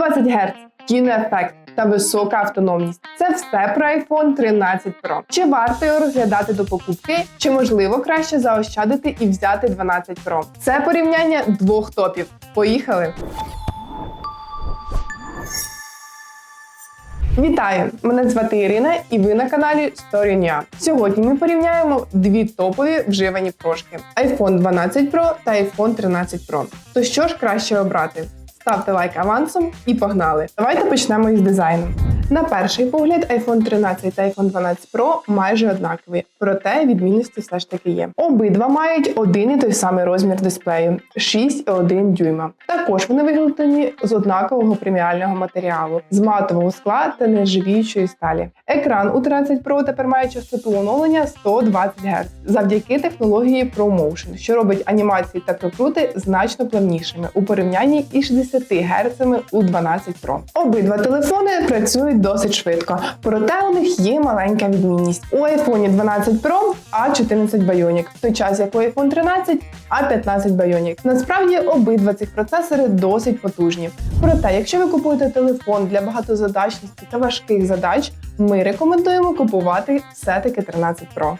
120 Гц, кіноефект та висока автономність. Це все про iPhone 13 Pro. Чи варто його розглядати до покупки, чи можливо краще заощадити і взяти 12 Pro? Це порівняння двох топів. Поїхали! Вітаю! Мене звати Ірина, і ви на каналі Story Сьогодні ми порівняємо дві топові вживані прошки: iPhone 12 Pro та iPhone 13 Pro. То що ж краще обрати? Ставте лайк авансом і погнали! Давайте почнемо із дизайну. На перший погляд, iPhone 13 та iPhone 12 Pro майже однакові, проте відмінності все ж таки є. Обидва мають один і той самий розмір дисплею 6,1 дюйма. Також вони виготовлені з однакового преміального матеріалу, з матового скла та нержавіючої сталі. Екран у 13 Pro тепер має частоту оновлення 120 Гц завдяки технології ProMotion, що робить анімації та прокрути значно плавнішими у порівнянні із 60 Гц у 12 Pro. Обидва телефони працюють досить швидко, проте у них є маленька відмінність. У iPhone 12 Pro A14 Bionic, в той час як у iPhone 13 A15 Bionic. Насправді обидва цих процесори досить потужні. Проте, якщо ви купуєте телефон для багатозадачності та важких задач, ми рекомендуємо купувати все-таки 13 Pro.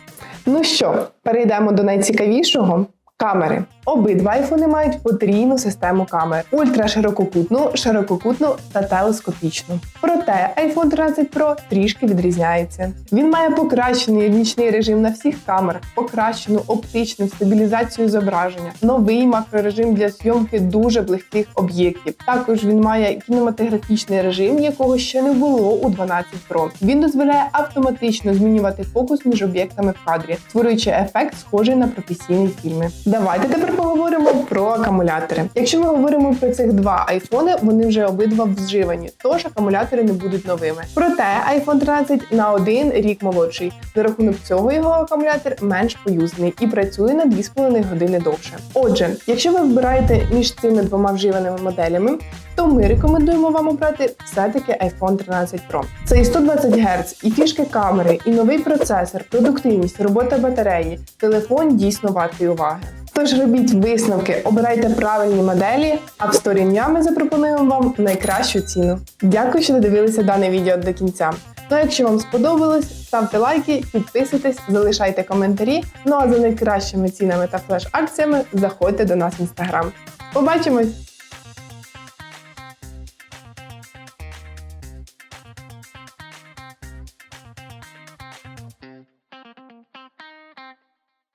Ну що, перейдемо до найцікавішого. Камери. Обидва айфони мають потрійну систему камер: ультраширококутну, ширококутну та телескопічну. Проте iPhone 13 Pro трішки відрізняється. Він має покращений нічний режим на всіх камерах, покращену оптичну стабілізацію зображення, новий макрорежим для зйомки дуже близьких об'єктів. Також він має кінематографічний режим, якого ще не було у 12 Pro. Він дозволяє автоматично змінювати фокус між об'єктами в кадрі, створюючи ефект, схожий на професійні фільми. Давайте тепер поговоримо про акумулятори. Якщо ми говоримо про цих два айфони, вони вже обидва вживані, тож акумулятори не будуть новими. Проте iPhone 13 на один рік молодший. За рахунок цього його акумулятор менш поюзаний і працює на 2,5 години довше. Отже, якщо ви вибираєте між цими двома вживаними моделями, то ми рекомендуємо вам обрати все-таки iPhone 13 Pro. Це і 120 Гц, і фішки камери, і новий процесор, продуктивність, робота батареї. Телефон дійсно вартий уваги. Тож робіть висновки, обирайте правильні моделі, а в сторіння ми запропонуємо вам найкращу ціну. Дякую, що додивилися дане відео до кінця. Ну, а якщо вам сподобалось, ставте лайки, підписуйтесь, залишайте коментарі. Ну а за найкращими цінами та флеш-акціями заходьте до нас в інстаграм. Побачимось!